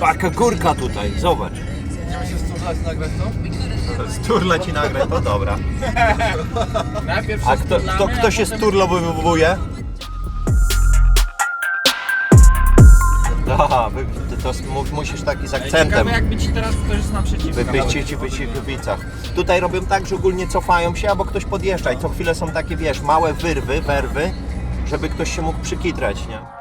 Taka górka tutaj, zobacz. Będziemy się i nagrać to? Sturla ci nagrę, to dobra. Najpierw A kto, kto, kto się sturlowywuje? Aha, wy, to, to mu- musisz taki z akcentem. Ciekawe jakby ci teraz ktoś z naprzeciwka. Wypyście ci w Kibicach. Tutaj robią tak, że ogólnie cofają się, albo ktoś podjeżdża i co chwilę są takie, wiesz, małe wyrwy, werwy, żeby ktoś się mógł przykitrać, nie?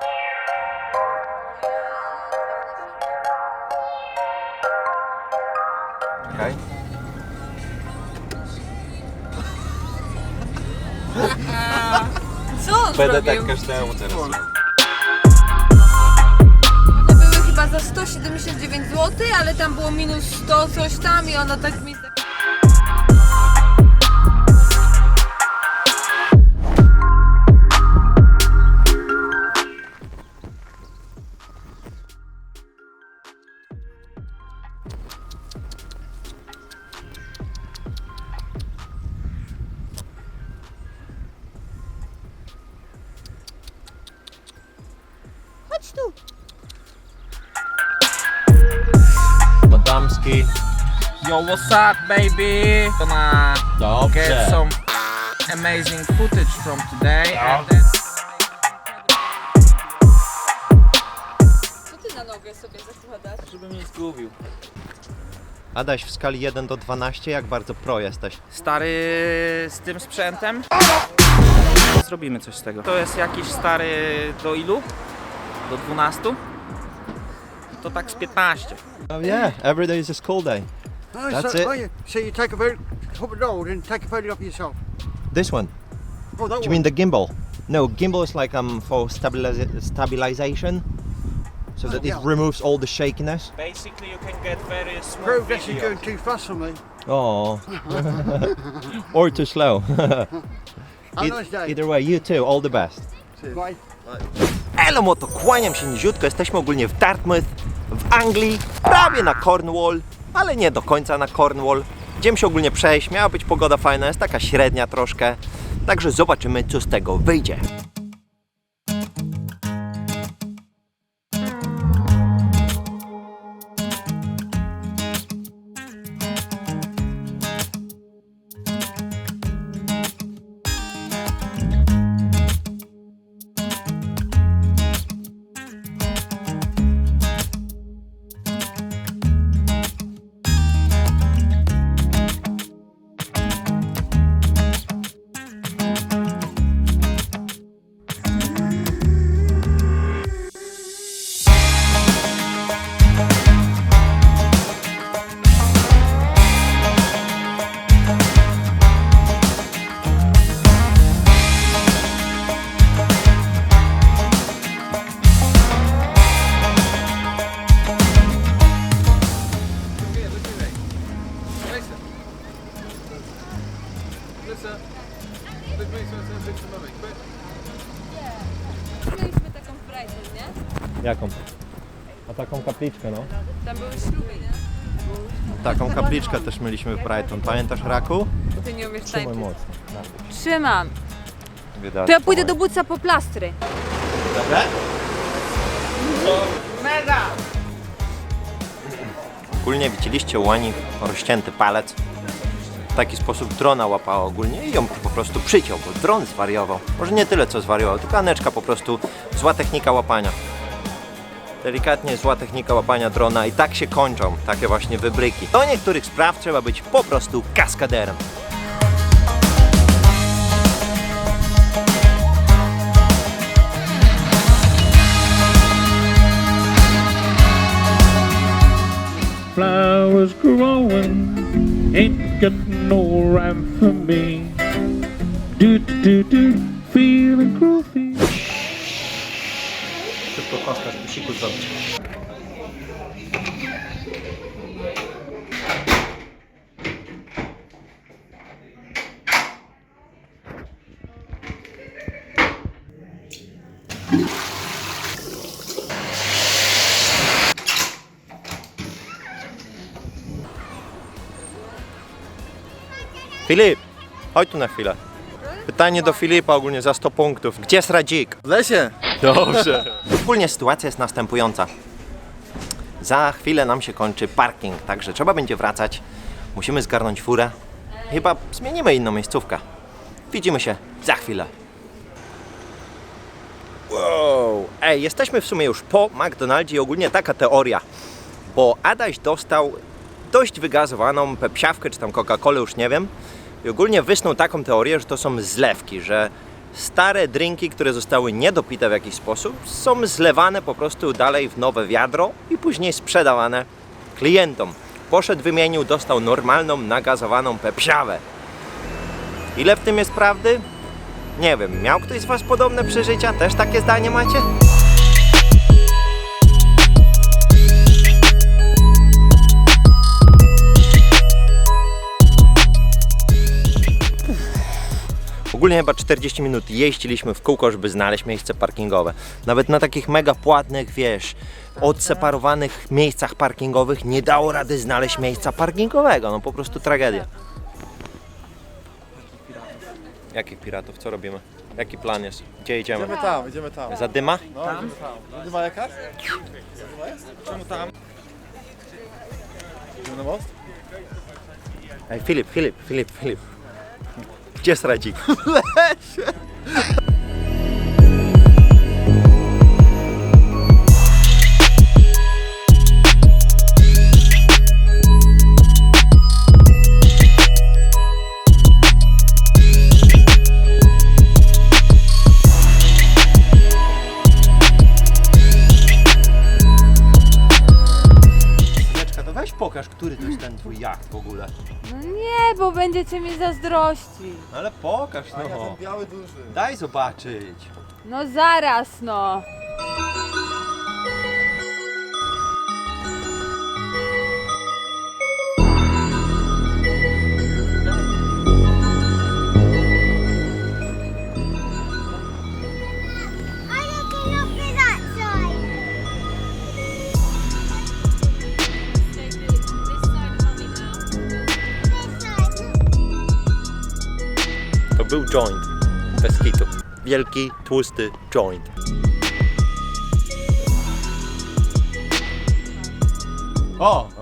Co on Będę zrobił? tak każdemu teraz. One były chyba za 179 zł, ale tam było minus 100 coś tam i ono tak mi... Yo, what's up, baby? Gonna get Dobrze. some amazing footage from today. And then... Co ty na nogę sobie zakładasz? Żeby mnie zgubił. Adaś w skali 1 do 12, jak bardzo pro jesteś? Stary z tym sprzętem. Zrobimy coś z tego. To jest jakiś stary do ilu? Do 12? To tak z 15. Oh yeah, every day is a school day. Oh, That's so, it. Oh, yeah. so you take a photo, hop it road and take a photo of yourself. This one. Oh, that Do you one. mean the gimbal? No, gimbal is like um for stabiliz- stabilization, so that it yeah. removes all the shakiness. Basically you can get very small Prove this is going too fast for me. Oh, or too slow. Have nice day. either way, you too. All the best. Bye. Elo moto, kłaniam się niziutko. Jesteśmy ogólnie w Dartmouth, w Anglii, prawie na Cornwall, ale nie do końca na Cornwall. Idziemy się ogólnie przejść, miała być pogoda fajna, jest taka średnia troszkę. Także zobaczymy, co z tego wyjdzie. Mieliśmy taką w Brighton, nie? Jaką? A taką kapliczkę, no. Tam były śluby, nie? Taką kapliczkę też mieliśmy w Brighton. Pamiętasz Raku? Ty nie umiesz Trzymaj tańczyć. mocno. Trzymam. To ja pójdę do buca po plastry. Dobra? Mega! Ogólnie widzieliście u Łani rozcięty palec. W taki sposób drona łapała ogólnie i ją po prostu przyciął, bo dron zwariował. Może nie tyle co zwariował, tylko Aneczka po prostu zła technika łapania. Delikatnie zła technika łapania drona i tak się kończą takie właśnie wybryki. Do niektórych spraw trzeba być po prostu kaskaderem. flowers growing ain't got no rhyme for me. Do do do, feeling groovy. Thank you Filip, chodź tu na chwilę. Pytanie do Filipa ogólnie za 100 punktów. Gdzie jest Radzik? W lesie. Dobrze. Ogólnie sytuacja jest następująca. Za chwilę nam się kończy parking, także trzeba będzie wracać. Musimy zgarnąć furę. Chyba zmienimy inną miejscówkę. Widzimy się za chwilę. Wow. Ej, jesteśmy w sumie już po McDonaldzie i ogólnie taka teoria. Bo Adaś dostał dość wygazowaną pepsiawkę czy tam Coca-Colę, już nie wiem. I ogólnie wysnuł taką teorię, że to są zlewki, że stare drinki, które zostały niedopite w jakiś sposób, są zlewane po prostu dalej w nowe wiadro i później sprzedawane klientom. Poszedł, wymienił, dostał normalną, nagazowaną pepsiawę. Ile w tym jest prawdy? Nie wiem, miał ktoś z Was podobne przeżycia? Też takie zdanie macie? Ogólnie chyba 40 minut jeździliśmy w kółko, żeby znaleźć miejsce parkingowe. Nawet na takich mega płatnych, wiesz, odseparowanych miejscach parkingowych nie dało rady znaleźć miejsca parkingowego. No po prostu tragedia. Jakich piratów? Co robimy? Jaki plan jest? Gdzie idziemy? Idziemy tam, idziemy tam. Za dyma? No, idziemy tam. Dyma jakaś? Czemu tam? Idziemy na most? Ej, Filip, Filip, Filip, Filip. Gdzie? Syneczka, to weź pokaż, który to jest ten twój jacht w ogóle. Nie, bo będziecie mi zazdrościć. Ale pokaż A ja no. ten biały duży. Daj zobaczyć. No zaraz no. Był joint. Bez kitu. Wielki, tłusty joint. O!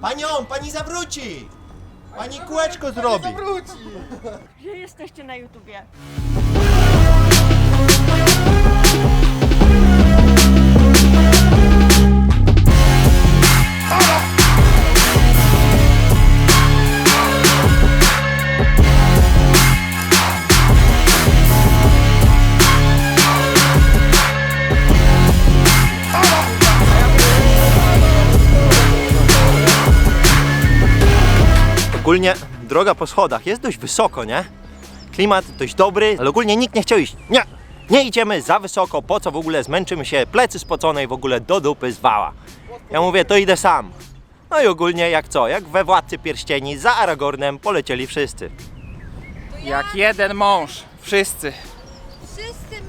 Panią, pani zawróci! Pani kółeczko zrobi. że jesteście na YouTubie. Ogólnie droga po schodach jest dość wysoko, nie? Klimat dość dobry, ale ogólnie nikt nie chciał iść. Nie! Nie idziemy za wysoko, po co w ogóle zmęczymy się, plecy spocone i w ogóle do dupy zwała. Ja mówię, to idę sam. No i ogólnie jak co, jak we Władcy Pierścieni za Aragornem polecieli wszyscy. Jak jeden mąż. Wszyscy. Wszyscy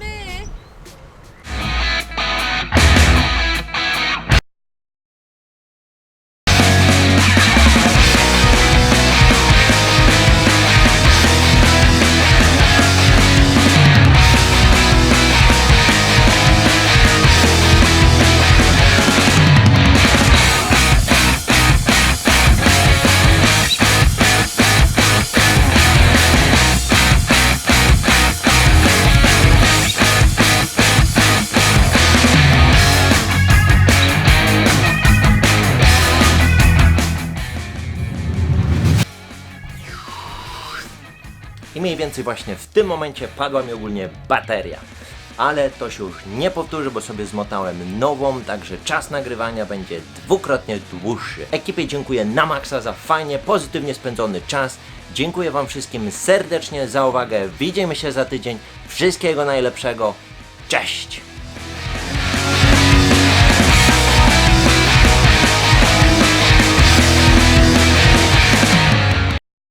mniej więcej właśnie w tym momencie padła mi ogólnie bateria. Ale to się już nie powtórzy, bo sobie zmotałem nową, także czas nagrywania będzie dwukrotnie dłuższy. Ekipie dziękuję na maksa za fajnie, pozytywnie spędzony czas. Dziękuję Wam wszystkim serdecznie za uwagę. Widzimy się za tydzień. Wszystkiego najlepszego. Cześć!